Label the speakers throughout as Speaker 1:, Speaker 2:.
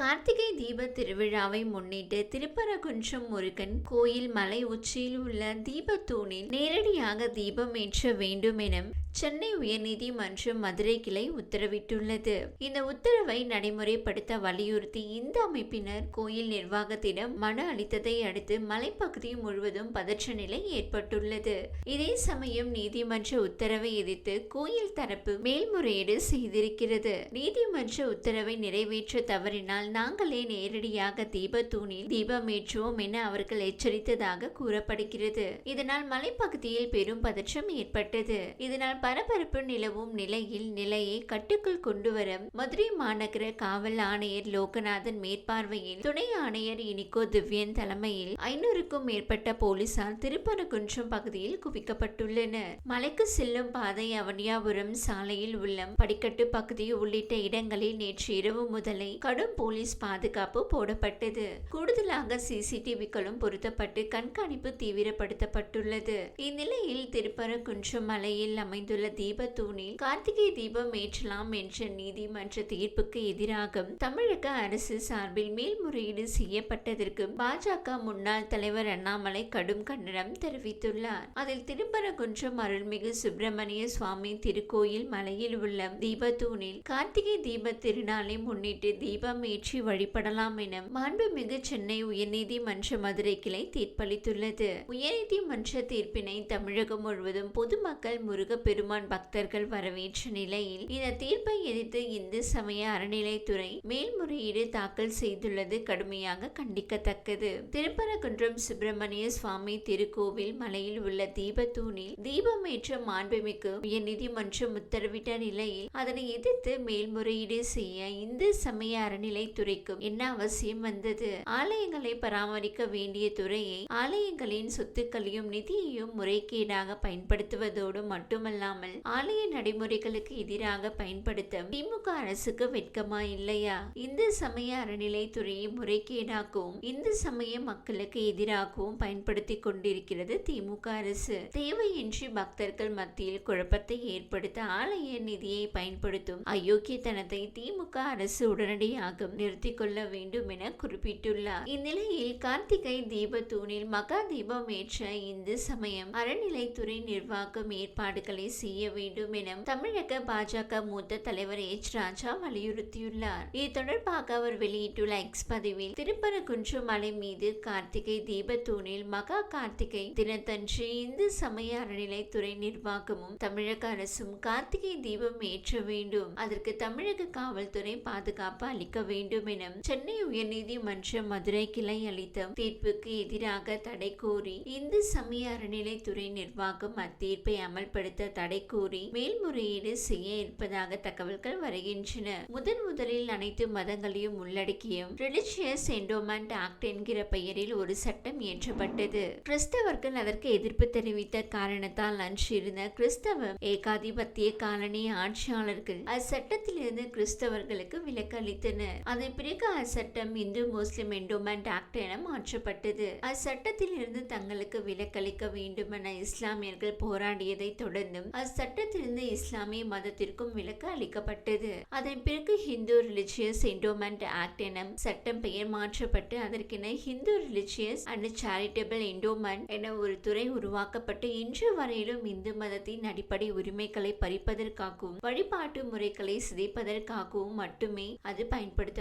Speaker 1: கார்த்திகை தீப திருவிழாவை முன்னிட்டு திருப்பரங்குன்றம் முருகன் கோயில் மலை உச்சியில் உள்ள தீபத்தூணில் நேரடியாக தீபம் ஏற்ற வேண்டும் என சென்னை உயர்நீதிமன்றம் மதுரை கிளை உத்தரவிட்டுள்ளது. இந்த உத்தரவை நடைமுறைப்படுத்த வலியுறுத்தி இந்த அமைப்பினர் கோயில் நிர்வாகத்திடம் மனு அளித்ததை அடுத்து மலைப்பகுதி முழுவதும் பதற்ற நிலை ஏற்பட்டுள்ளது. இதே சமயம் நீதிமன்ற உத்தரவை எதிர்த்து கோயில் தரப்பு மேல்முறையீடு செய்திருக்கிறது. நீதிமன்ற உத்தரவை நிறைவேற்ற தவறினால் நாங்களே நேரடியாக தீபத்தூணில் தீபமேற்றுவோம் என அவர்கள் எச்சரித்ததாக கூறப்படுகிறது. இதனால் மலைப்பகுதியில் பெரும் பதற்றம் ஏற்பட்டது. இதனால் பரபரப்பு நிலவும் நிலையில் நிலையை கட்டுக்குள் கொண்டுவர மதுரை மாநகர காவல் ஆணையர் லோகநாதன் மேற்பார்வையில் துணை ஆணையர் இனிகோ திவ்யன் தலைமையில் ஐநூறுக்கும் மேற்பட்ட போலீசார் திருப்பரங்குன்றம் பகுதியில் குவிக்கப்பட்டுள்ளனர். மலைக்கு செல்லும் பாதை அவனியாபுரம் சாலையில் உள்ள படிக்கட்டு பகுதி உள்ளிட்ட இடங்களில் நேற்று இரவு முதலே கடும் போலீஸ் பாதுகாப்பு போடப்பட்டது. கூடுதலாக சிசிடிவிகளும் பொருத்தப்பட்டு கண்காணிப்பு தீவிரப்படுத்தப்பட்டுள்ளது. இந்நிலையில் திருப்பரங்குன்றம் மலையில் அமைந்துள்ள தீபத்தூணில் கார்த்திகை தீபம் ஏற்றலாம் என்ற நீதிமன்ற தீர்ப்புக்கு எதிராக தமிழக அரசு சார்பில் மேல்முறையீடு செய்யப்பட்டதற்கு பாஜக முன்னாள் தலைவர் அண்ணாமலை கடும் கண்டனம் தெரிவித்துள்ளார். அதில் திருப்பரங்குன்றம் அருள்மிகு சுப்பிரமணிய சுவாமி திருக்கோயில் மலையில் உள்ள தீபத்தூணில் கார்த்திகை தீப திருநாளை முன்னிட்டு தீபம் ஏற்ற வழிபடலாம் என மாண்புமிகு சென்னை உயர்நீதிமன்ற மதுரை கிளை தீர்ப்பளித்துள்ளது. உயர்நீதிமன்ற தீர்ப்பினை தமிழகம் முழுவதும் பொதுமக்கள் முருகப்பெருமான் பக்தர்கள் வரவேற்ற நிலையில் இந்த தீர்ப்பை எதிர்த்து இந்து சமய அறநிலைத்துறை மேல்முறையீடு தாக்கல் செய்துள்ளது கடுமையாக கண்டிக்கத்தக்கது. திருப்பரங்குன்றம் சுப்பிரமணிய சுவாமி திருக்கோவில் மலையில் உள்ள தீபத்தூணில் தீபமேற்ற மாண்புமிகு உயர்நீதிமன்றம் உத்தரவிட்ட நிலையில் அதனை எதிர்த்து மேல்முறையீடு செய்ய இந்து சமய அறநிலை துறைக்கும் என்ன அவசியம் வந்தது? ஆலயங்களை பராமரிக்க வேண்டிய துறையை ஆலயங்களின் சொத்துக்களையும் நிதியையும் முறைகேடாக பயன்படுத்துவதோடு மட்டுமல்லாமல் ஆலய நடைமுறைகளுக்கு எதிராக பயன்படுத்த திமுக அரசுக்கு வெட்கமா இல்லையா? இந்து சமய அறநிலைத்துறையை முறைகேடாகவும் இந்து சமய மக்களுக்கு எதிராகவும் பயன்படுத்தி கொண்டிருக்கிறது திமுக அரசு. தேவையின்றி பக்தர்கள் மத்தியில் குழப்பத்தை ஏற்படுத்த ஆலய நிதியை பயன்படுத்தும் அயோக்கியத்தனத்தை திமுக அரசு உடனடியாக நிறுத்தி கொள்ள வேண்டும் என குறிப்பிட்டுள்ளார். இந்நிலையில் கார்த்திகை தீப தூணில் மகா தீபம் ஏற்ற இந்து சமயம் அறநிலைத்துறை நிர்வாகம் ஏற்பாடுகளை செய்ய வேண்டும் என தமிழக பாஜக மூத்த தலைவர் எச். ராஜா வலியுறுத்தியுள்ளார். இது தொடர்பாக அவர் வெளியிட்டுள்ள எக்ஸ் பதிவில் திருப்பரங்குன்று மலை மீது கார்த்திகை தீப தூணில் மகா கார்த்திகை தினத்தன்று இந்து சமய அறநிலைத்துறை நிர்வாகமும் தமிழக அரசும் கார்த்திகை தீபம் ஏற்ற வேண்டும். அதற்கு தமிழக காவல்துறை பாதுகாப்பு அளிக்க வேண்டும். வேண்டும் என சென்னை உயர்நீதிமன்ற மதுரை கிளை அளித்த தீர்ப்புக்கு எதிராக தடை கோரி இந்து சமய அறநிலைத்துறை நிர்வாகம் அத்தீர்ப்பை அமல்படுத்த தடை கோரி மேல்முறையீடு செய்ய இருப்பதாக தகவல்கள் வருகின்றன. முதன் முதலில் அனைத்து மதங்களையும் உள்ளடக்கிய ரிலிஜியஸ் என்டோமெண்ட் ஆக்ட் என்கிற பெயரில் ஒரு சட்டம் இயற்றப்பட்டது. கிறிஸ்தவர்கள் அதற்கு எதிர்ப்பு தெரிவித்த காரணத்தால் அன்றிருந்த கிறிஸ்தவ ஏகாதிபத்திய காலனி ஆட்சியாளர்கள் அச்சட்டத்திலிருந்து கிறிஸ்தவர்களுக்கு விலக்களித்தனர் அதன் பிறகு அச்சட்டம் இந்து முஸ்லிம் என்டோமெண்ட் ஆக்ட் என மாற்றப்பட்டது. அச்சட்டத்தில் இருந்து தங்களுக்கு விலக்களிக்க வேண்டுமென இஸ்லாமியர்கள் போராடியதை தொடர்ந்தும் அச்சட்டத்திலிருந்து இஸ்லாமிய மதத்திற்கும் விலக்கு அளிக்கப்பட்டது. அதன் பிறகு ஹிந்து ரிலிஜியஸ் என்டோமெண்ட் ஆக்ட் என சட்டம் பெயர் மாற்றப்பட்டு அதற்கென Hindu religious and charitable endowment என ஒரு துறை உருவாக்கப்பட்டு இன்று வரையிலும் இந்து மதத்தின் அடிப்படை உரிமைகளை பறிப்பதற்காகவும் வழிபாட்டு முறைகளை சிதைப்பதற்காகவும் மட்டுமே அது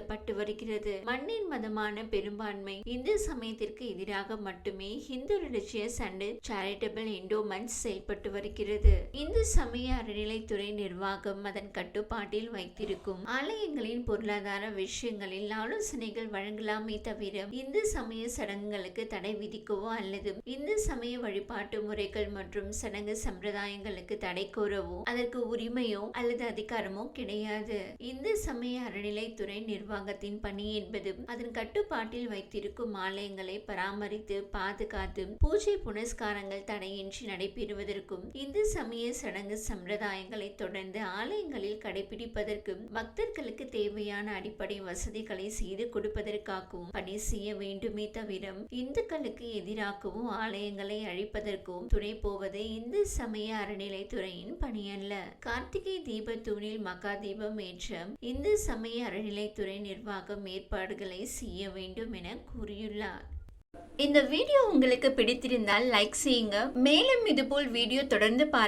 Speaker 1: பயன்படுத்தப்பட்டு வருகிறது. மண்ணின் மதமான பெரும்பான்மை இந்து சமயத்திற்கு எதிராக மட்டுமே Hindu religious and charitable endowments செயல்பட்டு வருகிறது. இந்து சமய அறநிலைத்துறை நிர்வாகம் அதன் கட்டுப்பாட்டில் வைத்திருக்கும் ஆலயங்களின் பொருளாதார விஷயங்களில் ஆலோசனைகள் வழங்கலாமே தவிர இந்து சமய சடங்குகளுக்கு தடை விதிக்கவோ அல்லது இந்து சமய வழிபாட்டு முறைகள் மற்றும் சடங்கு சம்பிரதாயங்களுக்கு தடை கோரவோ அதற்கு உரிமையோ அல்லது அதிகாரமோ கிடையாது. இந்து சமய அறநிலைத்துறை நிர்வாகத்தின் பணி என்பது அதன் கட்டுப்பாட்டில் வைத்திருக்கும் ஆலயங்களை பராமரித்து பாதுகாத்து பூஜை புனஸ்காரங்கள் தடையின்றி நடைபெறுவதற்கும் இந்து சமய சடங்கு சம்பிரதாயங்களை தொடர்ந்து ஆலயங்களில் கடைபிடிப்பதற்கும் பக்தர்களுக்கு தேவையான அடிப்படை வசதிகளை செய்து கொடுப்பதற்காகவும் பணி செய்ய வேண்டுமே தவிர இந்துக்களுக்கு எதிராகவும் ஆலயங்களை அழிப்பதற்கும் துணை போவது இந்து சமய அறநிலைத்துறையின் பணியல்ல கார்த்திகை தீப தூணில் மகா தீபம் ஏற்ற இந்து சமய அறநிலைத்துறை நிர்வாகம் ஏற்பாடுகளை செய்ய வேண்டும் என கூறியுள்ளார். இந்த வீடியோ உங்களுக்கு பிடித்திருந்தால் லைக் செய்யுங்க. மேலும் இதுபோல் வீடியோ தொடர்ந்து பார்க்க